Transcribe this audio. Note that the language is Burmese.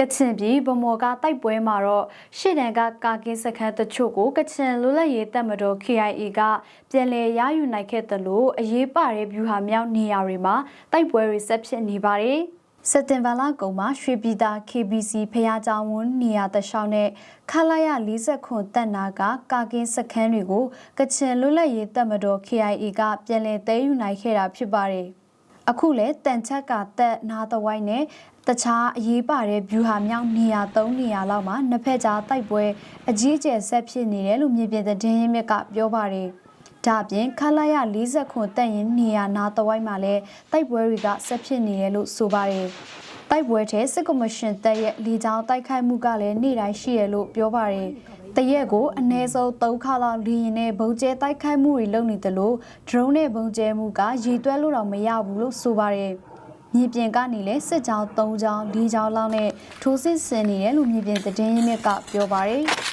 ကချင်ပြည်ဗမော်ကတိုက်ပွဲမှာတော့ရှေ့တန်းကကာကင်းစခန်းတချို့ကိုကချင်လွတ်လပ်ရေးတပ်မတော် KIA ကပြန်လည်ရယူနိုင်ခဲ့တယ်လို့အရေးပါတဲ့ဗျူဟာမြောက်နေရာတွေမှာတိုက်ပွဲတွေဆက်ဖြစ်နေပါတယ်စက်တင်ဘာလကုန်မှာရွှေပြည်သာ KBC ဖျားကြောင်ဝန်းနေရာတလျှောက်နဲ့ခလာရ40ခွန်တပ်နာကကာကင်းစခန်းတွေကိုကချင်လွတ်လပ်ရေးတပ်မတော် KIA ကပြန်လည်သိမ်းယူနိုင်ခဲ့တာဖြစ်ပါတယ်။ အခုလဲတန်ချက်ကတက်နာသဝိုင်းနဲ့တခြားအရေးပါတဲ့ဗျူဟာမြောက်နေရာ၃နေရာလောက်မှာနှစ်ဖက်ကြားတိုက်ပွဲအကြီးအကျယ်ဆက်ဖြစ်နေတယ်လို့မြေပြင်သတင်းရင်းမြစ်ကပြောပါတယ်။ဒါအပြင်ခလာရ40ခွန်တက်ရင်နေရာနာသဝိုင်းမှာလည်းတိုက်ပွဲတွေကဆက်ဖြစ်နေတယ်လို့ဆိုပါတယ်။တိုက်ပွဲထဲစစ်ကော်မရှင်တပ်ရဲ့လေကြောင်းတိုက်ခိုက်မှုကလည်းနေ့တိုင်းရှိရလို့ပြောပါတယ်။ တရက်ကိုအနည်းဆုံး3ခါလောက်လေရင်နဲ့ဘုံကျဲတိုက်ခိုက်မှုတွေလုပ်နေတယ်လို့ drone နဲ့ဘုံကျဲမှုကရေတွက်လို့တော့မရဘူးလို့ဆိုပါတယ်။မြေပြင်ကနေလည်းစစ်ကြောင်း3ကြောင်း4ကြောင်းလောက်နဲ့ထိုးစစ်ဆင်နေတယ်လို့မြေပြင်သတင်းရင်းမြစ်ကပြောပါတယ်။